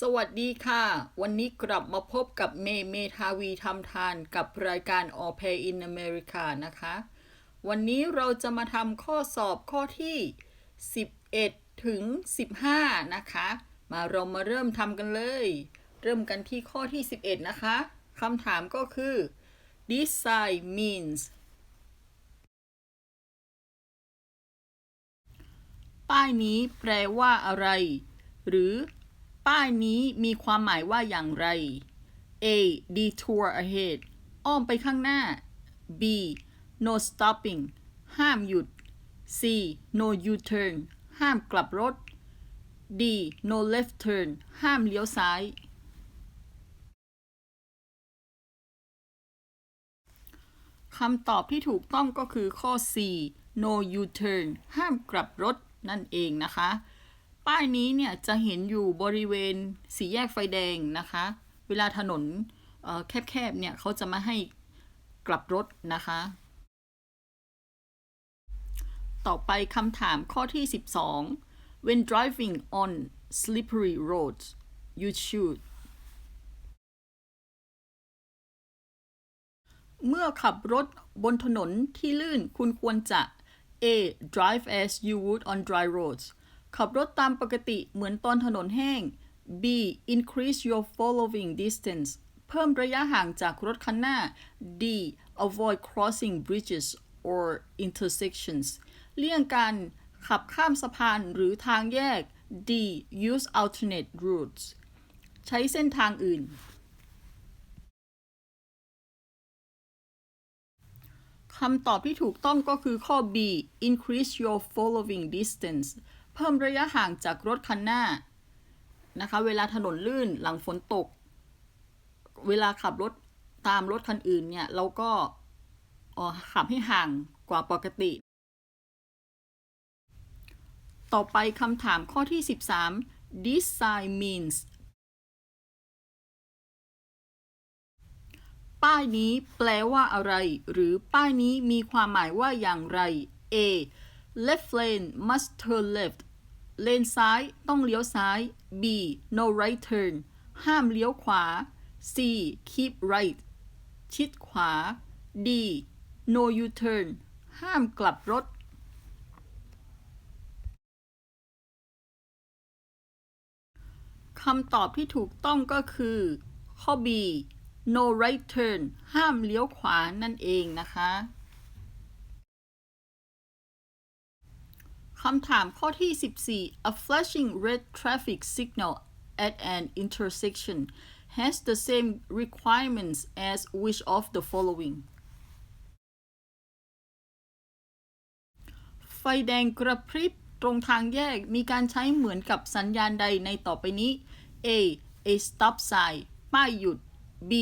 สวัสดีค่ะ วันนี้กลับมาพบกับเมย์เมทาวีทำทานกับรายการ All Pay in America นะคะ วันนี้เราจะมาทำข้อสอบข้อที่ 11 ถึง 15 นะคะ มาเรามาเริ่มทำกันเลย เริ่มกันที่ข้อที่ 11 นะคะคำถามก็คือ this sign means ป้ายนี้แปลว่าอะไร หรือ ป้ายนี้มีความหมายว่าอย่างไร A detour ahead อ้อมไปข้างหน้า B no stopping ห้ามหยุด C no U-turn ห้ามกลับรถ D no left turn ห้ามเลี้ยวซ้าย คำตอบที่ถูกต้องก็คือข้อ C no U-turn ห้ามกลับรถนั่นเองนะคะ ป้ายนี้เนี่ยจะเห็นอยู่บริเวณสี่แยกไฟแดงนะคะ เวลาถนนเอ่อแคบๆเนี่ยเขาจะมาให้กลับรถนะคะ ต่อไปคำถามข้อที่ 12 when driving on slippery roads you should เมื่อขับรถบนถนนที่ลื่นคุณควรจะ A drive as you would on dry roads ขับรถตามปกติเหมือนตอนถนนแห้ง B increase your following distance เพิ่มระยะห่างจากรถคันหน้า D avoid crossing bridges or intersections เลี่ยงการขับข้ามสะพานหรือทางแยก D use alternate routes ใช้เส้นทางอื่น คำตอบที่ถูกต้องก็คือข้อ B increase your following distance เพิ่มระยะห่างจากรถคันหน้านะคะ เวลาถนนลื่นหลังฝนตก เวลาขับรถตามรถคันอื่นเนี่ย เราก็อ่อขับให้ห่างกว่าปกติ ต่อไปคำถามข้อที่ 13 this sign means ป้ายนี้แปลว่าอะไร หรือป้ายนี้มีความหมายว่าอย่างไร A left lane must turn left เลนซ้ายต้องเลี้ยวซ้าย B no right turn ห้ามเลี้ยวขวา C keep right ชิดขวา D no U turn ห้ามกลับรถ คำตอบที่ถูกต้องก็คือ ข้อ B no right turn ห้ามเลี้ยวขวานั่นเองนะคะ คำถามข้อที่ 14 a flashing red traffic signal at an intersection has the same requirements as which of the following ไฟแดงกระพริบตรงทางแยกมีการใช้เหมือนกับสัญญาณใดในต่อไปนี้ A a stop sign ป้ายหยุด B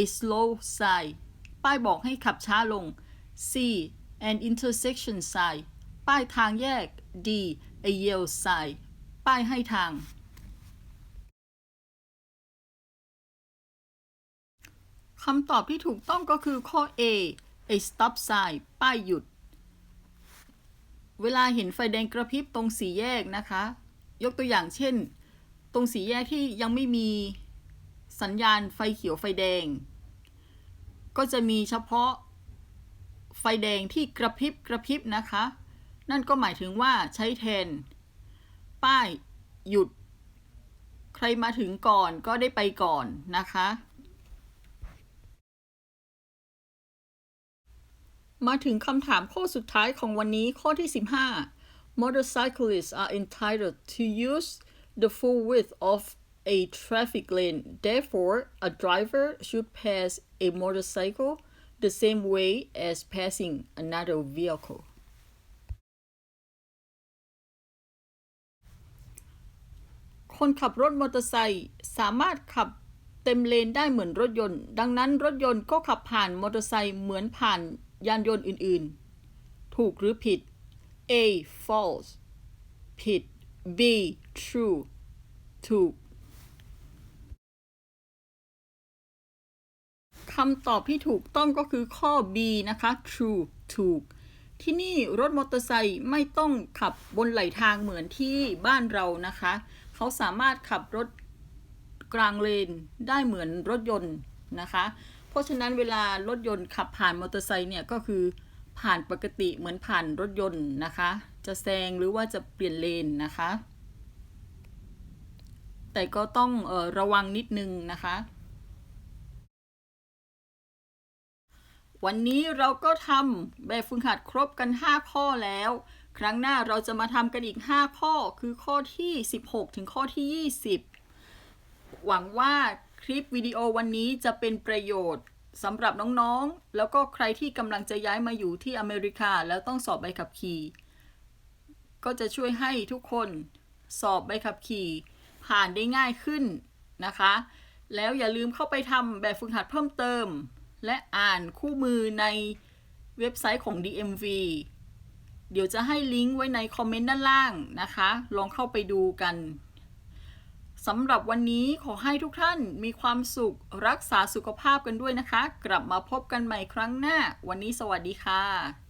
a slow sign ป้ายบอกให้ขับช้าลง C an intersection sign ป้ายทางแยก D a yield sign ป้ายให้ทาง คำตอบที่ถูกต้องก็คือข้อ A a stop sign ป้ายหยุด เวลาเห็นไฟแดงกระพริบตรงสี่แยกนะคะ ยกตัวอย่างเช่น ตรงสี่แยกที่ยังไม่มีสัญญาณไฟเขียวไฟแดง ก็จะมีเฉพาะไฟแดงที่กระพริบกระพริบนะคะ นั่นก็หมายถึงว่าใช้แทน ป้ายหยุด ใครมาถึงก่อนก็ได้ไปก่อนนะคะ มาถึงคำถามข้อสุดท้ายของวันนี้ข้อที่ 15 Motorcyclists are entitled to use the full width of a traffic lane. Therefore, a driver should pass a motorcycle the same way as passing another vehicle. คนขับรถมอเตอร์ไซค์สามารถขับเต็มเลนได้เหมือนรถยนต์ ดังนั้นรถยนต์ก็ขับผ่านมอเตอร์ไซค์เหมือนผ่านยานยนต์อื่นๆ ถูกหรือผิด A false ผิด B true ถูกคำตอบที่ถูกต้องก็คือข้อ B นะคะ true ถูก ที่นี่รถมอเตอร์ไซค์ไม่ต้องขับบนไหลทางเหมือนที่บ้านเรานะคะ เขาสามารถขับรถกลางเลนได้เหมือนรถยนต์นะคะ เพราะฉะนั้นเวลารถยนต์ขับผ่านมอเตอร์ไซค์เนี่ยก็คือผ่านปกติเหมือนผ่านรถยนต์นะคะ จะแซงหรือว่าจะเปลี่ยนเลนนะคะ แต่ก็ต้องออระวังนิดนึงนะคะ วันนี้เราก็ทำแบบฝึกหัดครบกัน 5 ข้อแล้ว ครั้งหน้าเราจะมาทำกันอีก 5 ข้อ คือข้อที่ 16 ถึงข้อที่ 20 หวังว่าคลิปวิดีโอวันนี้จะเป็นประโยชน์สำหรับน้องๆ แล้วก็ใครที่กำลังจะย้ายมาอยู่ที่อเมริกาแล้วต้องสอบใบขับขี่ ก็จะช่วยให้ทุกคนสอบใบขับขี่ ผ่านได้ง่ายขึ้นนะคะ แล้วอย่าลืมเข้าไปทำแบบฝึกหัดเพิ่มเติม และอ่านคู่มือในเว็บไซต์ของ DMV เดี๋ยวจะให้ลิงก์ไว้ในคอมเมนต์ด้านล่างนะคะ ลองเข้าไปดูกันสำหรับวันนี้ขอให้ทุกท่านมีความสุขรักษาสุขภาพกันด้วยนะคะ กลับมาพบกันใหม่ครั้งหน้า วันนี้สวัสดีค่ะ